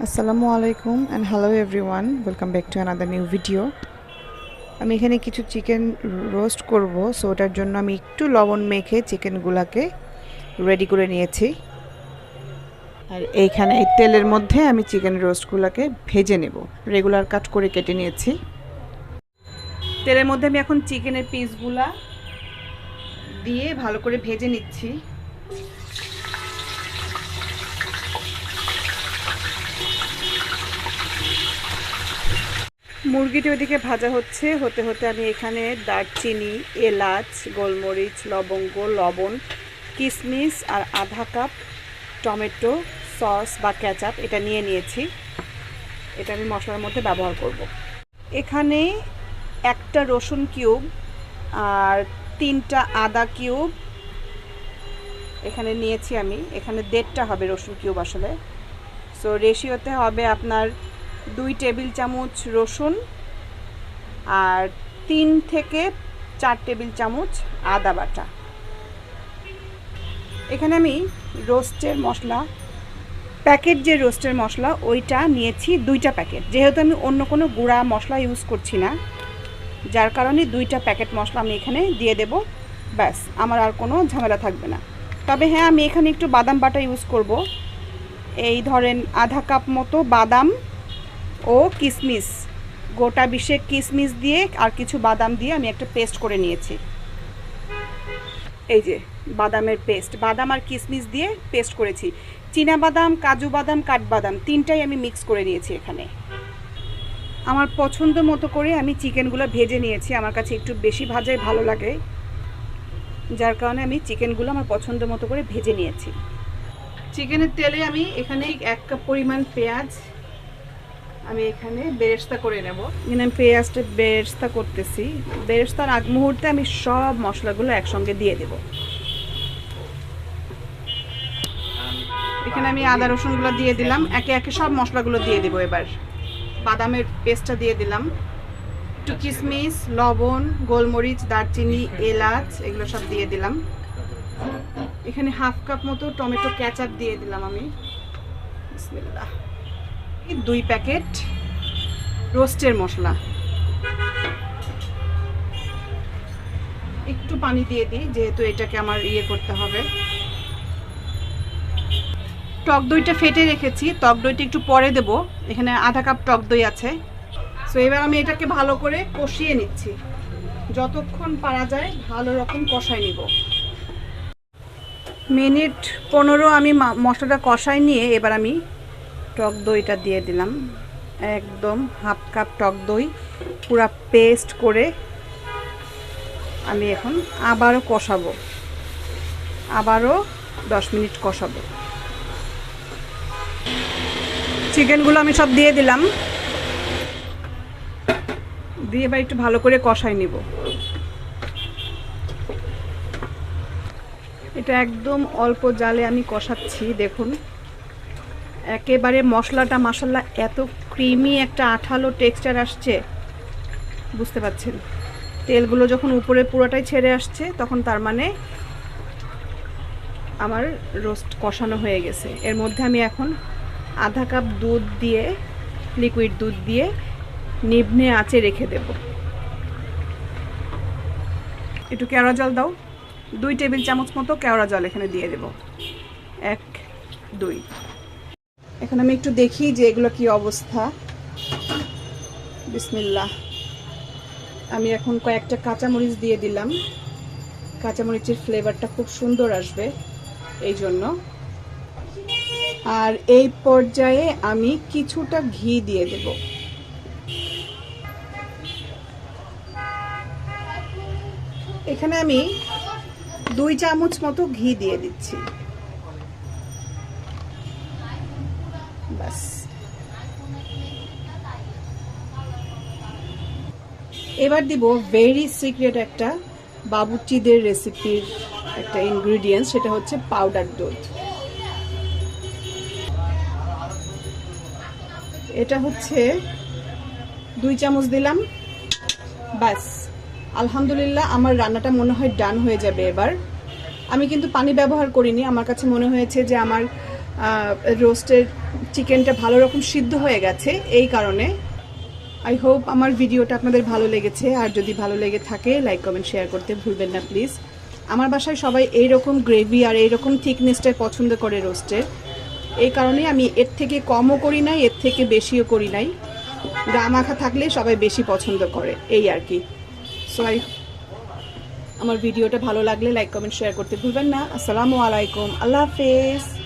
আসসালামু আলাইকুম and hello everyone welcome back to another new video আমি এখানে কিছু চিকেন রোস্ট করব সো ওটার জন্য আমি একটু লবণ মেখে চিকেনগুলাকে রেডি করে নিয়েছি। আর এইখানে এই তেলের মধ্যে আমি চিকেন রোস্টগুলোকে ভেজে নেব। রেগুলার কাট করে কেটে নিয়েছি। তেলের মধ্যে আমি এখন চিকেনের পিসগুলা দিয়ে ভালো করে ভেজে নিচ্ছি। মুরগিটি ওদিকে ভাজা হচ্ছে। হতে হতে আমি এখানে দারচিনি, এলাচ, গোলমরিচ, লবঙ্গ, লবণ কিশমিশ আর আধা কাপ টমেটো সস বা ক্যাচাপ এটা নিয়ে নিয়েছি। এটা আমি মশলার মধ্যে ব্যবহার করব। এখানে একটা রসুন কিউব আর তিনটা আদা কিউব এখানে নিয়েছি আমি। এখানে দেড়টা হবে রসুন কিউব আসলে। সো রেশিওতে হবে আপনার দুই টেবিল চামচ রসুন আর তিন থেকে চার টেবিল চামচ আদা বাটা। এখানে আমি রোস্টের মশলা, প্যাকেট যে রোস্টের মশলা, ওইটা নিয়েছি দুইটা প্যাকেট। যেহেতু আমি অন্য কোনো গুঁড়া মশলা ইউজ করছি না, যার কারণে দুইটা প্যাকেট মশলা আমি এখানে দিয়ে দেব। ব্যাস, আমার আর কোনো ঝামেলা থাকবে না। তবে হ্যাঁ আমি এখানে একটু বাদাম বাটা ইউজ করব। এই ধরেন আধা কাপ মতো বাদাম ও কিশমিশ গোটা বিশেক কিশমিশ দিয়ে আর কিছু বাদাম দিয়ে আমি একটা পেস্ট করে নিয়েছি। এই যে, বাদামের পেস্ট। বাদাম আর কিশমিশ দিয়ে পেস্ট করেছি। চীনা বাদাম, কাজু বাদাম কাঠবাদাম তিনটাই আমি মিক্স করে নিয়েছি এখানে। আমার পছন্দ মতো করে আমি চিকেনগুলো ভেজে নিয়েছি। আমার কাছে একটু বেশি ভাজাই ভালো লাগে। যার কারণে আমি চিকেনগুলো আমার পছন্দ মতো করে ভেজে নিয়েছি। চিকেনের তেলে আমি এখানে এক কাপ পরিমাণ পেঁয়াজ আমি এখানে বেরেস্তা করে নেব। এখানে আমি পেঁয়াজটা বেরেস্তা করতেছি। বেরেস্তার আগ মুহূর্তে আমি সব মশলাগুলো একসঙ্গে দিয়ে দেব। এখানে আমি আদা, রসুনগুলো দিয়ে দিলাম। একে একে সব মশলাগুলো দিয়ে দেবো এবার। বাদামের পেস্টটা দিয়ে দিলাম। একটু কিশমিশ লবণ, গোলমরিচ, দারচিনি, এলাচ, এগুলো সব দিয়ে দিলাম। এখানে হাফ কাপ মতো টমেটো ক্যাচাপ দিয়ে দিলাম আমি। দুই প্যাকেট রোস্টের মশলা। একটু পানি দিয়ে দিই, যেহেতু এটাকে আমার ইয়ে করতে হবে। টক দইটা ফেটে রেখেছি, টক দইটা একটু পরে দেব। এখানে আধা কাপ টক দই আছে। সো এবার আমি এটাকে ভালো করে কষিয়ে নিচ্ছি। যতক্ষণ পারা যায়, ভালো রকম কষাই নিব। মিনিট পনেরো আমি মশলাটা কষাই নিয়ে এবার আমি টক দইটা দিয়ে দিলাম। একদম হাফ কাপ টক দই, পুরা পেস্ট করে আমি এখন আবারও কষাবো। আবারও দশ মিনিট কষাবো। চিকেনগুলো আমি সব দিয়ে দিলাম। দিয়ে এবার একটু ভালো করে কষাই নিব। এটা একদম অল্প জালে আমি কষাচ্ছি, দেখুন। একেবারে মশলাটা মশলা এত ক্রিমি একটা আঠালো টেক্সচার আসছে। বুঝতে পাচ্ছেন তেলগুলো যখন উপরে পুরোটাই ছেড়ে আসছে, তখন তার মানে আমার রোস্ট কষানো হয়ে গেছে। এর মধ্যে আমি এখন আধা কাপ দুধ দিয়ে লিকুইড দুধ দিয়ে নিভনে আঁচে রেখে দেব। একটু কেওড়া জল দাও। দুই টেবিল চামচ মতো কেওড়া জল এখানে দিয়ে দেব। এক, দুই। এখন আমি একটু দেখি যে এগুলো কি অবস্থা। বিসমিল্লাহ। আমি এখন কয়েকটা কাঁচামরিচ দিয়ে দিলাম। কাঁচামরিচের ফ্লেভারটা খুব সুন্দর আসবে এই জন্য আর এই পর্যায়ে আমি কিছুটা ঘি দিয়ে দেব। এখানে আমি দুই চামচ মতো ঘি দিয়ে দিচ্ছি। ব্যাস এবার দিব ভেরি সিক্রেট একটা বাবুচিদের রেসিপির একটা ইনগ্রিডিয়েন্টস সেটা হচ্ছে পাউডার দুধ। এটা হচ্ছে দুই চামচ দিলাম। ব্যাস আলহামদুলিল্লাহ আমার রান্নাটা মনে হয় ডান হয়ে যাবে এবার। আমি কিন্তু পানি ব্যবহার করিনি, আমার কাছে মনে হয়েছে যে আমার রোস্টের চিকেনটা ভালো রকম সিদ্ধ হয়ে গেছে এই কারণে। আই হোপ আমার ভিডিওটা আপনাদের ভালো লেগেছে। আর যদি ভালো লেগে থাকে লাইক কমেন্ট শেয়ার করতে ভুলবেন না প্লিজ আমার বাসায় সবাই এই রকম গ্রেভি আর এই রকম থিকনেসটাই পছন্দ করে রোস্টের এই কারণে আমি এর থেকে কমও করি নাই, এর থেকে বেশিও করি নাই। গা মাখা থাকলে সবাই বেশি পছন্দ করে, এই আর কি। সো আই আমার ভিডিওটা ভালো লাগলে লাইক কমেন্ট শেয়ার করতে ভুলবেন না। আসসালামু আলাইকুম। আল্লাহ হাফেজ।